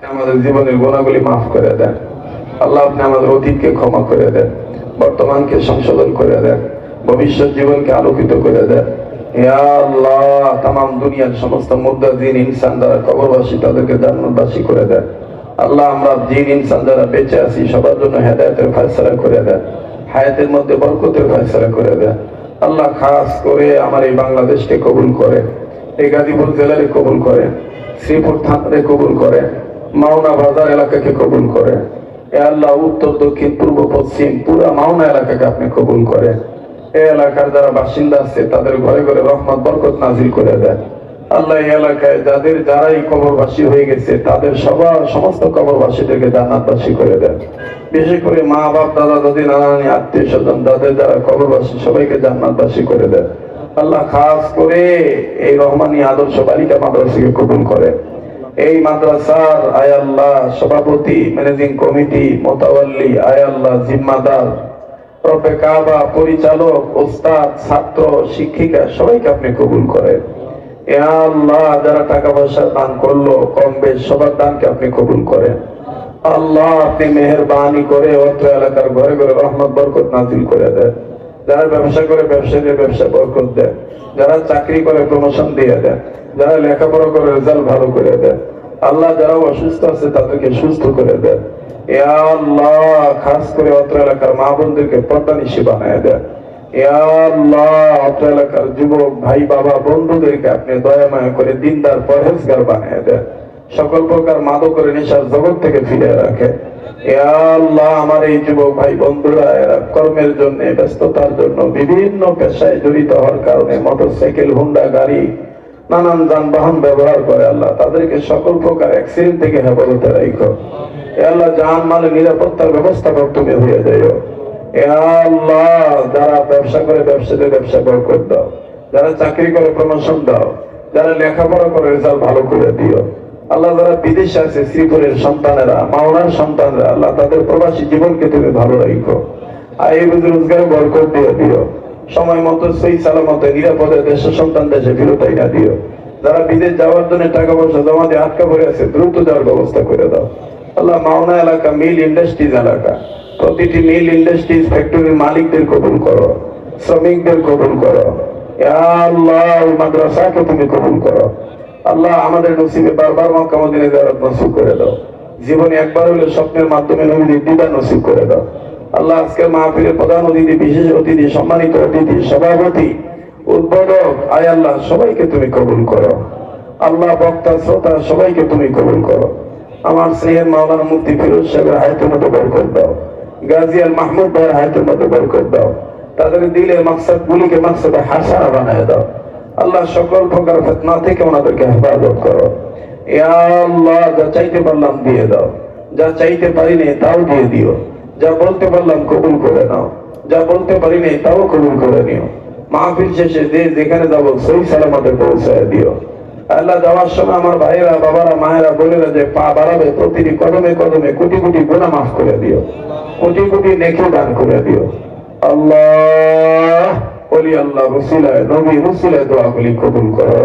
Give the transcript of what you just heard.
আপনি আমাদের জীবনের গুণাগুলি মাফ করে দেন। আল্লাহ আপনি আমাদের অতীতকে ক্ষমা করে দেন, বর্তমানকে সংশোধন করে দেন, ভবিষ্যৎ জীবনকে আলোকিত করে দেন। আল্লাহ ইনসান আছি, সবার জন্য হেদায়তের করে হায়াতের মধ্যে বরকতের করে আল্লাহ খাস করে আমার এই বাংলাদেশকে কবুল করে এই গাজীপুর জেলারে কবুল করে শ্রীপুর থানারে কবুল করে মাওনা বাজার এলাকাকে কবুল করে। এ আল্লাহ উত্তর, দক্ষিণ, পূর্ব, পশ্চিম, পুরা মাওনা এলাকাকে আপনি কবুল করে এই এলাকার যারা বাসিন্দা আছে, তাদের ঘরে ঘরে রহমত, বরকত নাজিল করে দেন। আল্লাহ এই এলাকায় যাদের যারাই কবরবাসী হয়ে গেছে, তাদের সবার সমস্ত কবরবাসীদেরকে জান্নাতবাসী করে দেন। বিশেষ করে মা, বাপ, দাদা, দাদি নানা নানি আত্মীয় স্বজন তাদের যারা কবরবাসী, সবাইকে জান্নাতবাসী করে দেন। আল্লাহ খাস করে এই রহমানি আদর্শ বালিকা মাদ্রাসাকে কবুল করে এই মাদ্রাসার আয় আল্লাহ সভাপতি ম্যানেজিং কমিটি মোতাবাল্লি আয় আল্লাহ জিম্মাদার রবে কাবা পরিচালক, ওস্তাদ, ছাত্র, শিক্ষিকা, সবাইকে আপনি কবুল করেন। এ আল্লাহ যারা টাকা পয়সা দান করল, কম বেশ সবার দানকে আপনি কবুল করেন। আল্লাহ আপনি মেহরবানি করে অত্র এলাকার ঘরে ঘরে রহমত, বরকত নাজিল করে দেন। যারা ব্যবসা করে ব্যবসায়ীদের ব্যবসা বরকত দেন যারা চাকরি করে প্রমোশন দিয়ে দেন যারা লেখাপড়া করে রেজাল্ট ভালো করে দেন আল্লাহ যারা অসুস্থ আছে, তাদেরকে সুস্থ করে দেন খাস করে এলাকার মা বোনদেরকে পর্দা নিশি বানায় দেন এলাকার যুবক, ভাই, বাবা, বন্ধুদেরকে আপনি দয়া মায়া করে দিনদার, পরহেজগার বানিয়ে দেন সকল প্রকার মাদক করে নেশার জগৎ থেকে ফিরে রাখে। আল্লাহ আমার এই যুবক ভাই বন্ধুরা কর্মের জন্য ব্যস্ততার জন্য বিভিন্ন পেশায় জড়িত হওয়ার কারণে মোটরসাইকেল, হুন্ডা, গাড়ি, নানান যানবাহন ব্যবহার করে আল্লাহ তাদেরকে সকল প্রকার অ্যাক্সিডেন্ট থেকে হেফাজতে রাখো। আল্লাহ নিরাপত্তার ব্যবস্থাপক তুমি হয়ে যাইও। আল্লাহ যারা ব্যবসা করে ব্যবসাদের ব্যবসা বরকত দাও। যারা চাকরি করে, প্রমোশন দাও। যারা লেখাপড়া করে, রেজাল্ট ভালো করে দিও। আল্লাহ যারা বিদেশে আছে শ্রীপুরের সন্তানেরা মাওনার সন্তানরা, আল্লাহ তাদের প্রবাসী জীবনকে তুমি ভালো রাখো। আয় রুজি রোজগার বরকত দিয়ে দিও। সময় মতো সেই সালামতে, নিরাপদে দেশের সন্তান দেশে ফেরত না দিও। যারা বিদেশ যাওয়ার জন্য টাকা পয়সা জমা দিয়ে আটকা পড়ে আছে, দ্রুত যাওয়ার ব্যবস্থা করে দাও। আল্লাহ মাওনা এলাকা, মিল ইন্ডাস্ট্রিজ এলাকা। প্রতিটি মিল ইন্ডাস্ট্রিজ ফ্যাক্টরির মালিকদের কবুল করো, শ্রমিকদের কবুল করো। আল্লাহ মাদ্রাসাকে তুমি কবুল করো। আল্লাহ আমাদের নসিবে বারবার মক্কা মদিনে যাওয়ার নসিব করে দাও। জীবনে একবার হলে স্বপ্নের মাধ্যমে নবীদের দিদার নসিব করে দাও। আল্লাহ আজকের মাহফিলের প্রধান অতিথি, বিশেষ অতিথি, সম্মানিত অতিথি, সভাপতি, উদ্বোধক, আয় আল্লাহ, সবাইকে তুমি কবুল করো। আল্লাহ বক্তা, শ্রোতা, সবাইকে তুমি কবুল করো। আমার স্নেহের মাওলানা মুক্তি ফিরোজ সাহেবের হায়তের মতো বরকত দাও। গাজিয়াল মাহমুদ ভাইয়ের হায়তের মতো বরকত দাও। তাদের দিলের মাকসাদ, গুলিকে মাকসাদে হাসানা বানায় দাও। আল্লাহ সকল প্রকার ফেতনা থেকে ওনাদেরকে হেফাজত করো। আল্লাহ, যা চাইতে পারলাম দিয়ে দাও। যা চাইতে পারিনি তাও দিয়ে দিও। যা বলতে পারলাম কবুল করে নাও। যা বলতে পারিনি তাও কবুল করে নিও। মাহফিল শেষে যে যেখানে যাব, সেই সালামতে পৌঁছায় দিও। আল্লাহ যাওয়ার সময় আমার ভাইয়েরা, বাবারা, মায়েরা, বোনেরা যে পা বাড়াবে, প্রতিটি কদমে কদমে কোটি কোটি গুণা মাফ করে দিও। কোটি কোটি নেকি দান করে দিও। আল্লাহ বলি আল্লাহ হুসিলায় নবী হুসিলায় দোয়া কবুল করো।